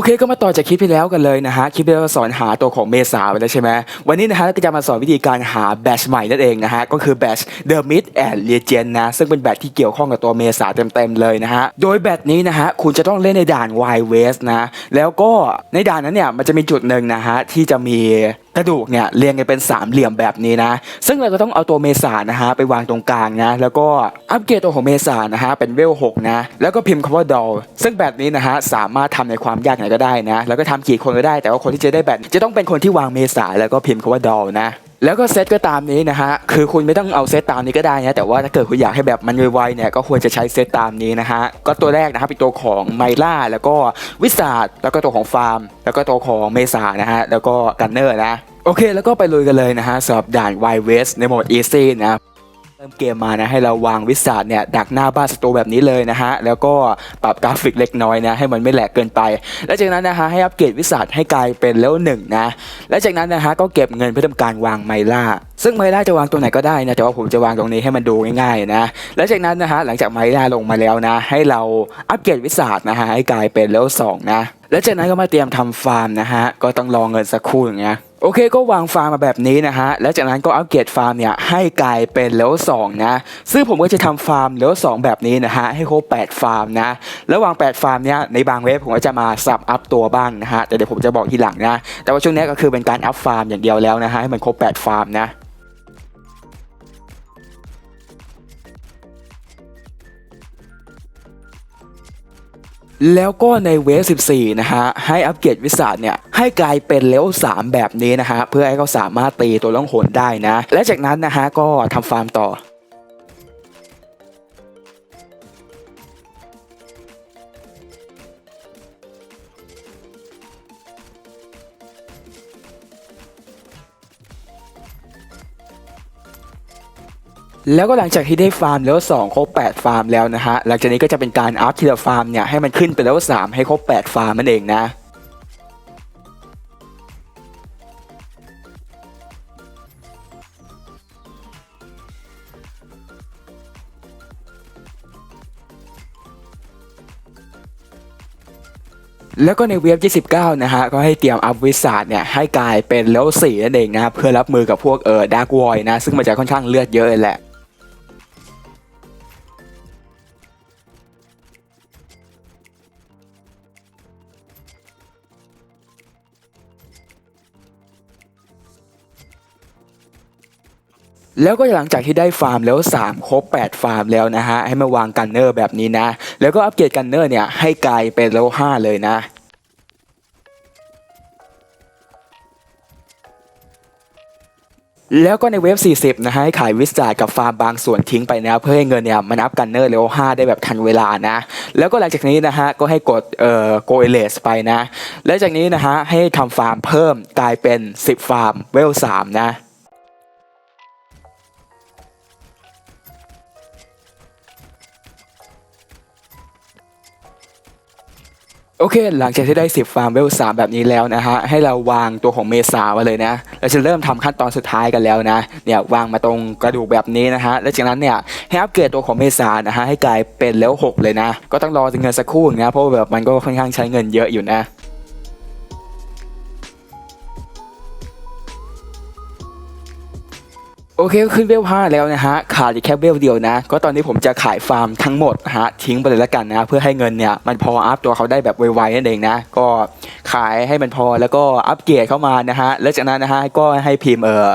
อเคก็มาต่อจากคลิปที่แล้วกันเลยนะฮะคลิปที่เราสอนหาตัวของเมษาไปแล้วใช่ไหมวันนี้นะฮะเราก็จะมาสอนวิธีการหาแบชใหม่นั่นเองนะฮะก็คือแบช The Mid and Legend นะซึ่งเป็นแบชที่เกี่ยวข้องกับตัวเมษาเต็มๆเลยนะฮะโดยแบชนี้นะฮะคุณจะต้องเล่นในด่าน Wild West นะแล้วก็ในด่านนั้นเนี่ยมันจะมีจุดหนึ่งนะฮะที่จะมี กระดูกเนี่ยเรียงกันเป็นสามเหลี่ยมแบบนี้นะ ซึ่งเราก็ต้องเอาตัวเมษานะฮะไปวางตรงกลางนะแล้วก็อัปเกรดตัวของเมษานะฮะเป็นเวล6นะแล้วก็พิมพ์คำว่า doll ซึ่งแบบนี้นะฮะสามารถทำในความยากไหนก็ได้นะแล้วก็ทำกี่คนก็ได้ แต่ว่าคนที่จะได้แบบจะต้องเป็นคนที่วางเมษาแล้วก็พิมพ์คำว่า doll นะแล้วก็เซตก็ตามนี้นะฮะ คือคุณไม่ต้องเอาเซตตามนี้ก็ได้นะ แต่ว่าถ้าเกิดคุณอยากให้แบบมันไวๆเนี่ย ก็ควรจะใช้เซตตามนี้นะฮะ ก็ตัวแรกนะครับเป็นตัวของไมล่า แล้วก็วิสาดแล้วก็ตัวของฟาร์ม แล้วก็ตัวของเมษานะฮะ แล้วก็กันเนอร์นะ โอเคแล้วก็ไปลุยกันเลยนะฮะสำหรับด่าน Wild West ในโหมด Easy นะเริ่มเกมมานะให้เราวางวิสาดเนี่ยดักหน้าบ้านศัตรูแบบนี้เลยนะฮะแล้วก็ปรับกราฟิกเล็กน้อยนะให้มันไม่แหลกเกินไป แล้วจากนั้นนะฮะให้อัปเกรดวิสาดให้กลายเป็นเลเวลหนึ่งนะและจากนั้นนะฮะก็เก็บเงินเพื่อทำการวางไมล่า ซึ่งไมล่าจะวางตรงไหนก็ได้นะแต่ว่าผมจะวางตรงนี้ให้มันดูง่ายๆนะและจากนั้นนะฮะหลังจากไมล่าลงมาแล้วนะ ให้เราอัปเกรดวิสาดนะฮะให้กลายเป็นเลเวลสองนะและจากนั้นก็มาเตรียมทำฟาร์มนะฮะก็ต้องรอเงินสักครู่อย่างเงี้ย โอเคก็วางฟาร์มมาแบบนี้นะฮะ แล้วจากนั้นก็อัปเกรดฟาร์มเนี่ยให้กลายเป็นเลเวลสองนะ ซึ่งผมก็จะทำฟาร์มเลเวลสองแบบนี้นะฮะ ให้ครบ8ฟาร์มนะ ระหว่าง 8 ฟาร์มเนี่ยในบางเว็บผมก็จะมาสับอัพตัวบ้างนะฮะ แต่เดี๋ยวผมจะบอกทีหลังนะ แต่ว่าช่วงนี้ก็คือเป็นการอัพฟาร์มอย่างเดียวแล้วนะฮะให้มันครบ8ฟาร์มนะ แล้วก็ในเวฟ14 นะฮะ ให้อัปเกรดวิสัทเนี่ย ให้กลายเป็นเลเวล3แบบนี้นะฮะ เพื่อให้เขาสามารถตีตัวล่องหนได้นะ และจากนั้นนะฮะ ก็ทำฟาร์มต่อ แล้วก็หลังจากที่ได้ฟาร์มเลเวลสองครบ8 ฟาร์มแล้วนะฮะ หลังจากนี้ก็จะเป็นการอัพทีละฟาร์มเนี่ยให้มันขึ้นเป็นเลเวลสามให้ครบ 8 ฟาร์มนั่นเองนะแล้วก็ในเว็บ29นะฮะ ก็ให้เตรียมอัพวิสาดเนี่ยให้กลายเป็นเลเวล4นั่นเองนะเพื่อรับมือกับพวกเออดาร์กวอยนะ ซึ่งมันจะค่อนข้างเลือดเยอะแหละ แล้วก็หลังจากที่ได้ฟาร์มแล้ว 3 ครบ 8 ฟาร์มแล้วนะฮะ ให้มาวางกันเนอร์แบบนี้นะ แล้วก็อัปเกรดกันเนอร์เนี่ย ให้กลายเป็นเลเวล5เลยนะแล้วก็ในเว็บ 40 นะฮะให้ขายวิสตากับฟาร์มบางส่วนทิ้งไปนะเพื่อให้เงินเนี่ยมันอัพกันเนอร์เลเวล5ได้แบบทันเวลานะ แล้วก็หลังจากนี้นะฮะก็ให้กดเอ่อโกเอเลสไปนะ และจากนี้นะฮะให้ทำฟาร์มเพิ่มกลายเป็น 10 ฟาร์มเวล3นะ โอเค หลังจากที่ได้ 10 ฟาร์มเวลสามแบบนี้แล้วนะฮะ ให้เราวางตัวของเมษาไว้เลยนะ เราจะเริ่มทำขั้นตอนสุดท้ายกันแล้วนะ เนี่ยวางมาตรงกระดูกแบบนี้นะฮะ แล้วจากนั้นเนี่ยให้อัปเกรดตัวของเมษานะฮะให้กลายเป็นเลเวลหกเลยนะ ก็ต้องรอเงินสักครู่นะ เพราะแบบมันก็ค่อนข้างใช้เงินเยอะอยู่นะ โอเคก็ขึ้นเวลผ้าแล้วนะฮะขาดอีกแค่เวลเดียวนะ ก็ตอนนี้ผมจะขายฟาร์มทั้งหมดนะฮะทิ้งไปเลยละกันนะ เพื่อให้เงินเนี่ยมันพออัพตัวเขาได้แบบไวๆนั่นเองนะ ก็ขายให้มันพอแล้วก็อัปเกรดเข้ามานะฮะแล้วจากนั้นนะฮะก็ให้พิมพ์เออ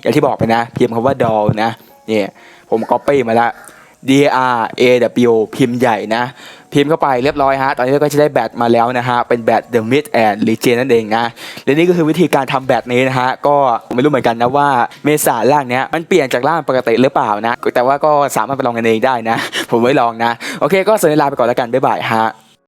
อย่างที่บอกไปนะ พิมพ์คำว่าดอลนะเนี่ยผมก๊อปปี้มาละ D R A W พิมพ์ใหญ่นะ พิมพ์เข้าไปเรียบร้อยฮะ ตอนนี้เราก็จะได้แบตมาแล้วนะฮะ เป็นแบต The Mid and Legend นั่นเองนะ และนี่ก็คือวิธีการทำแบตนี้นะฮะ ก็ไม่รู้เหมือนกันนะว่าเมษาร่างเนี้ยมันเปลี่ยนจากร่างปกติหรือเปล่านะ แต่ว่าก็สามารถไปลองกันเองได้นะ ผมไว้ลองนะ โอเค ก็สัญญาลาไปก่อนแล้วกัน บ๊ายบายฮะ